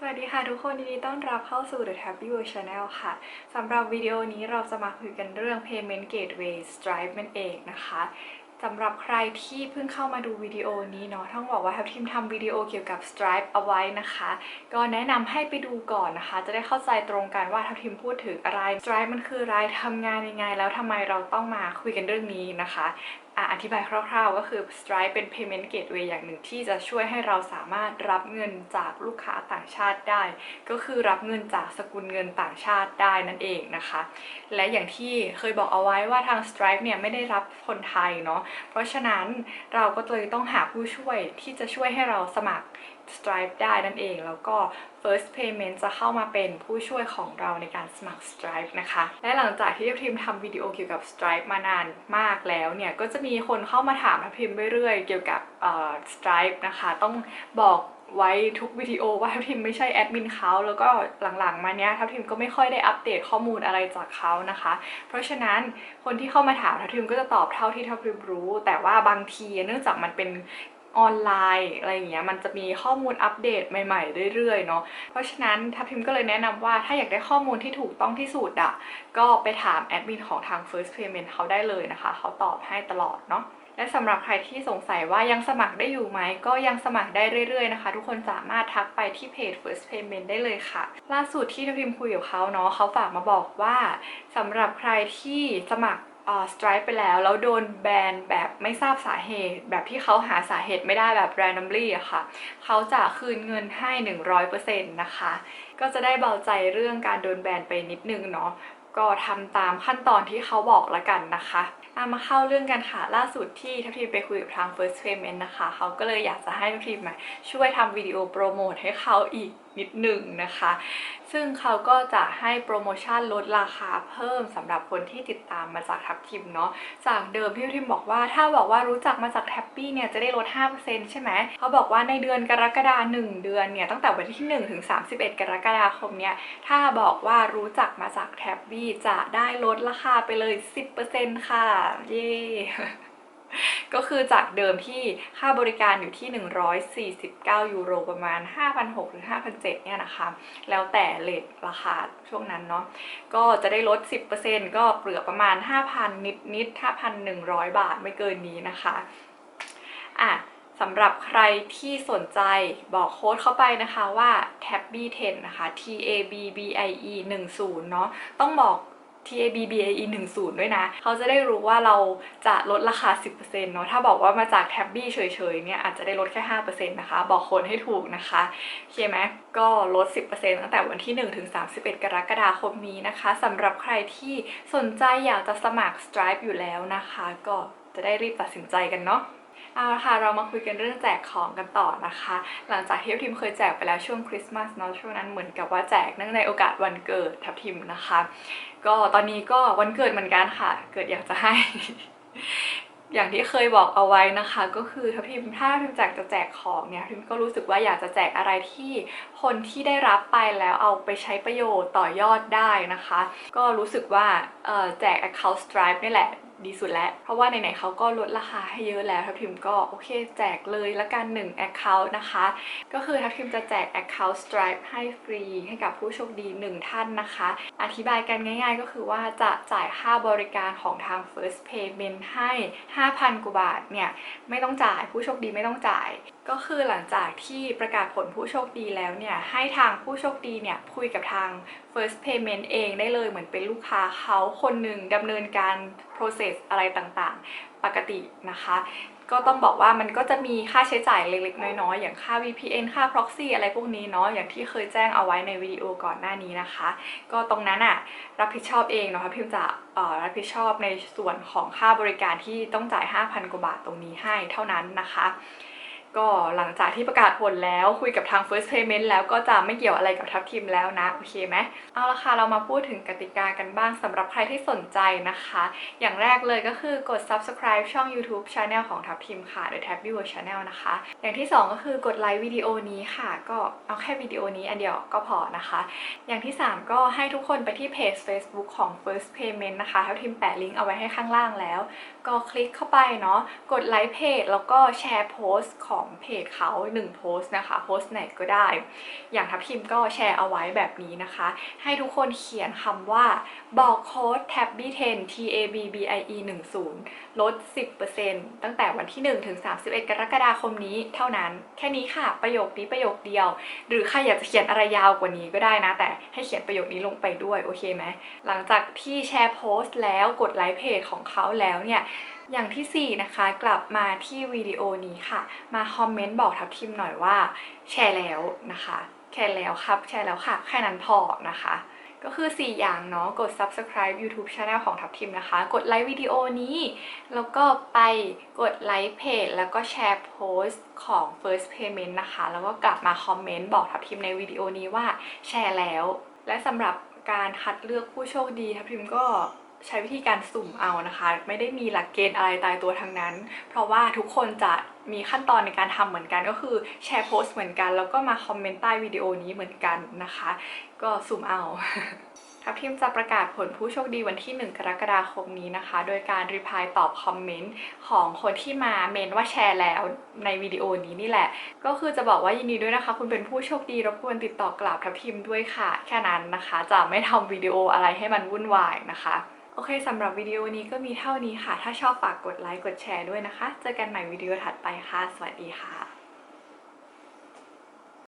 สวัสดีค่ะทุกคนยินดีต้อนรับเข้าสู่ The Tab Viewer Channel ค่ะสำหรับวิดีโอนี้เราจะมาคุยกันเรื่อง Payment Gateway Stripe นั่นเองนะคะสำหรับใครที่เพิ่งเข้ามาดูวิดีโอนี้เนาะต้องบอกว่าทัพทีมทำวิดีโอเกี่ยวกับ Stripe เอาไว้นะคะ ก็แนะนำให้ไปดูก่อนนะคะ จะได้เข้าใจตรงกันว่าทัพทีมพูดถึงอะไร Stripe มันคืออะไรทำงานยังไง แล้วทำไมเราต้องมาคุยกันเรื่องนี้นะคะ อธิบายคร่าวๆ ก็คือ Stripe เป็น payment gateway อย่างหนึ่งที่จะช่วยให้เราสามารถรับเงินจากลูกค้าต่างชาติได้ ก็คือรับเงินจากสกุลเงินต่างชาติได้นั่นเองนะคะ และอย่างที่เคยบอกเอาไว้ว่าทาง Stripe เนี่ยไม่ได้รับคนไทยเนาะเพราะฉะนั้นเราก็เลยต้องหาผู้ช่วยที่จะช่วยให้เราสมัคร Stripe ได้นั่นเอง แล้วก็ First Payment จะเข้ามาเป็นผู้ช่วยของเราในการสมัคร Stripe นะคะ และหลังจากที่ทัพทีมทำวิดีโอเกี่ยวกับ Stripe มานานมากแล้วเนี่ย ก็จะมีคนเข้ามาถามทัพทีมเรื่อยๆ เกี่ยวกับ Stripe นะคะ ต้องบอกไว้ทุกวิดีโอว่าทัพทีมไม่ใช่แอดมินเขาแล้วก็หลังๆมาเนี้ยทัพทีมก็ไม่ค่อยได้อัปเดตข้อมูลอะไรจากเขานะคะ เพราะฉะนั้นคนที่เข้ามาถามทัพทีมก็จะตอบเท่าที่ทัพทีมรู้ แต่ว่าบางทีเนื่องจากมันเป็น ออนไลน์อะไรอย่างเงี้ยมันจะมีข้อมูลอัปเดตใหม่ๆเรื่อยๆเนาะเพราะฉะนั้นทัพทิมก็เลยแนะนำว่าถ้าอยากได้ข้อมูลที่ถูกต้องที่สุดอะก็ไปถามแอดมินของทาง First Payment เขาได้เลยนะคะ เขาตอบให้ตลอดเนาะและสำหรับใครที่สงสัยว่ายังสมัครได้อยู่ไหม ก็ยังสมัครได้เรื่อยๆนะคะ ทุกคนสามารถทักไปที่เพจ First Payment ได้เลยค่ะ ล่าสุดที่ทัพทิมคุยกับเขาเนาะเขาฝากมาบอกว่าสำหรับใครที่สมัคร สไตร์ไปแล้ว แล้วโดนแบนแบบไม่ทราบสาเหตุ แบบที่เขาหาสาเหตุไม่ได้แบบ randomly อะค่ะ เขาจะคืนเงินให้ 100%นะคะ ก็จะได้เบาใจเรื่องการโดนแบนไปนิดนึงเนาะก็ทำตามขั้นตอนที่เขาบอกละกันนะคะอามาเข้าเรื่องกันค่ะล่าสุดที่ทัพทีมไปคุยกับทาง First Payment นะคะ เขาก็เลยอยากจะให้ทัพทีมมาช่วยทำวิดีโอโปรโมทให้เขาอีก นิดหนึ่งนะคะ ซึ่งเขาก็จะให้โปรโมชั่นลดราคาเพิ่มสำหรับคนที่ติดตามมาจากทัพทิมเนาะจากเดิมที่ทิมบอกว่าถ้าบอกว่ารู้จักมาจากแท็บปี้เนี่ยจะได้ลด 5%ใช่ไหมเขาบอกว่าในเดือนกรกฎาคม1เดือนเนี่ยตั้งแต่วันที่1ถึง31 กรกฎาคมเนี่ยถ้าบอกว่ารู้จักมาจากแท็บบี้จะได้ลดราคาไปเลย 10%ค่ะ เย้ ก็คือจากเดิมที่ค่าบริการอยู่ที่ 149 ยูโรประมาณ 5,600 หรือ 5,700 เนี่ยนะคะ แล้วแต่เลทราคาช่วงนั้นเนาะ ก็จะได้ลด 10%ก็เปลือประมาณ 5,000นิดนิดๆ 5,100 บาทไม่เกินนี้นะคะ อะสำหรับใครที่สนใจบอกโค้ดเข้าไปนะคะว่า tabby 10นะคะ t a b b i e 10เนาะต้องบอก t a b b i e 10ด้วยนะ เขาจะได้รู้ว่าเราจะลดราคา 10%เนาะ ถ้าบอกว่ามาจาก tabby เฉยๆ เนี่ยอาจจะได้ลดแค่ 5%นะคะ บอกคนให้ถูกนะคะโอเคไหมก็ลด 10%ตั้งแต่วันที่ 1 ถึง 31 กรกฎาคมนี้นะคะสำหรับใครที่สนใจอยากจะสมัคร Stripe อยู่แล้วนะคะ ก็จะได้รีบตัดสินใจกันเนาะ เอาละค่ะเรามาคุยกันเรื่องแจกของกันต่อนะคะ หลังจากที่ทัพทิมเคยแจกไปแล้วช่วงคริสต์มาสเนาะช่วงนั้นเหมือนกับว่าแจกเนื่องในโอกาสวันเกิดทัพทิมนะคะ ก็ตอนนี้ก็วันเกิดเหมือนกันค่ะ เกิดอยากจะให้ อย่างที่เคยบอกเอาไว้นะคะ ก็คือทัพทิมถ้าทัพทิมแจกจะแจกของเนี่ยทัพทิมก็รู้สึกว่าอยากจะแจกอะไรที่คนที่ได้รับไปแล้วเอาไปใช้ประโยชน์ต่อยอดได้นะคะ ก็รู้สึกว่าแจก account Stripe นี่แหละ ดีสุดแล้ว เพราะว่าไหนๆเขาก็ลดราคาให้เยอะแล้วทัพทิมก็โอเคแจกเลยละกัน1 Account นะคะ ก็คือทัพทิมจะแจก Account Stripe ให้ฟรีให้กับผู้โชคดี 1 ท่านนะคะ อธิบายกันง่ายๆ ก็คือว่าจะจ่ายค่าบริการของทาง First Payment ให้ 5,000กว่าบาทเนี่ยไม่ต้องจ่ายผู้โชคดีไม่ต้องจ่าย ก็คือหลังจากที่ประกาศผลผู้โชคดีแล้วเนี่ยให้ทางผู้โชคดีเนี่ยคุยกับทาง First Payment เองได้เลยเหมือนเป็นลูกค้าเขาคนหนึ่งดำเนินการ process อะไรต่างๆ ปกตินะคะ ก็ต้องบอกว่ามันก็จะมีค่าใช้จ่ายเล็กๆ น้อยๆ อย่างค่า VPN ค่า proxy อะไรพวกนี้เนาะอย่างที่เคยแจ้งเอาไว้ในวิดีโอก่อนหน้านี้นะคะ ก็ตรงนั้นอะรับผิดชอบเองเนาะพิมจะรับผิดชอบในส่วนของค่าบริการที่ต้องจ่าย 5,000 กว่าบาทตรงนี้ให้เท่านั้นนะคะ ก็หลังจากที่ประกาศผลแล้วคุยกับทาง First Payment แล้วก็จะไม่เกี่ยวอะไรกับทัพทีมแล้วนะ โอเคไหมเอาละค่ะ เรามาพูดถึงกติกากันบ้างสำหรับใครที่สนใจนะคะ อย่างแรกเลยก็คือกด subscribe ช่อง YouTube Channel ของทัพทีมค่ะ The Tab Viewer Channel นะคะ อย่างที่ 2 ก็คือกดไลค์วิดีโอนี้ค่ะ ก็เอาแค่วิดีโอนี้อันเดียวก็พอนะคะ อย่างที่ 3 ก็ให้ทุกคนไปที่เพจ Facebook ของ First Payment นะคะทัพทีมแปะลิงก์เอาไว้ให้ข้างล่างแล้ว ก็คลิกเข้าไปเนาะกดไลค์เพจแล้วก็แชร์โพสต์ของเพจเขา1โพสต์นะคะโพสต์ไหนก็ได้ อย่างทัพทิมก็แชร์เอาไว้แบบนี้นะคะ ให้ทุกคนเขียนคำว่าบอกโค้ด tabby 10 t a b b i e 1 0ลด 10%ตั้งแต่วันที่ 1 ถึง 31 กรกฎาคมนี้เท่านั้น แค่นี้ค่ะ ประโยคนี้ประโยคเดียว หรือใครอยากจะเขียนอะไรยาวกว่านี้ก็ได้นะ แต่ให้เขียนประโยคนี้ลงไปด้วย โอเคไหมหลังจากที่แชร์โพสต์แล้วกดไลค์เพจของเขาแล้วเนี่ย อย่างที่ 4 นะคะกลับมาที่วิดีโอนี้ค่ะ มาคอมเมนต์บอกทัพทิมหน่อยว่า แชร์แล้วนะคะแชร์แล้วครับแชร์แล้วค่ะ แค่นั้นพอนะคะ ก็คือ 4 อย่างเนาะกด subscribe YouTube Channel ของทัพทิมนะคะ กดไลค์วิดีโอนี้ แล้วก็ไปกดไลค์เพจแล้วก็แชร์โพสต์ของ first payment นะคะ แล้วก็กลับมาคอมเมนต์บอกทัพทิมในวิดีโอนี้ว่าแชร์แล้ว และสำหรับการคัดเลือกผู้โชคดีทัพทิมก็ ใช้วิธีการสุ่มเอานะคะ ไม่ได้มีหลักเกณฑ์อะไรตายตัวทั้งนั้น เพราะว่าทุกคนจะมีขั้นตอนในการทำเหมือนกันก็คือแชร์โพสต์เหมือนกัน แล้วก็มาคอมเมนต์ใต้วิดีโอนี้เหมือนกันนะคะ ก็สุ่มเอาทัพทีมจะประกาศผลผู้โชคดีวันที่ 1 กรกฎาคมนี้นะคะ โดยการรีプライตอบคอมเมนต์ของคนที่มาเมนว่าแชร์แล้วในวิดีโอนี้นี่แหละ ก็คือจะบอกว่ายินดีด้วยนะคะ คุณเป็นผู้โชคดีรบกวนติดต่อกลับทัพทีมด้วยค่ะ แค่นั้นนะคะ จะไม่ทำวิดีโออะไรให้มันวุ่นวายนะคะ โอเคสำหรับวิดีโอนี้ก็มีเท่านี้ค่ะ ถ้าชอบฝากกดไลค์กดแชร์ด้วยนะคะ เจอกันใหม่วิดีโอถัดไปค่ะ สวัสดีค่ะ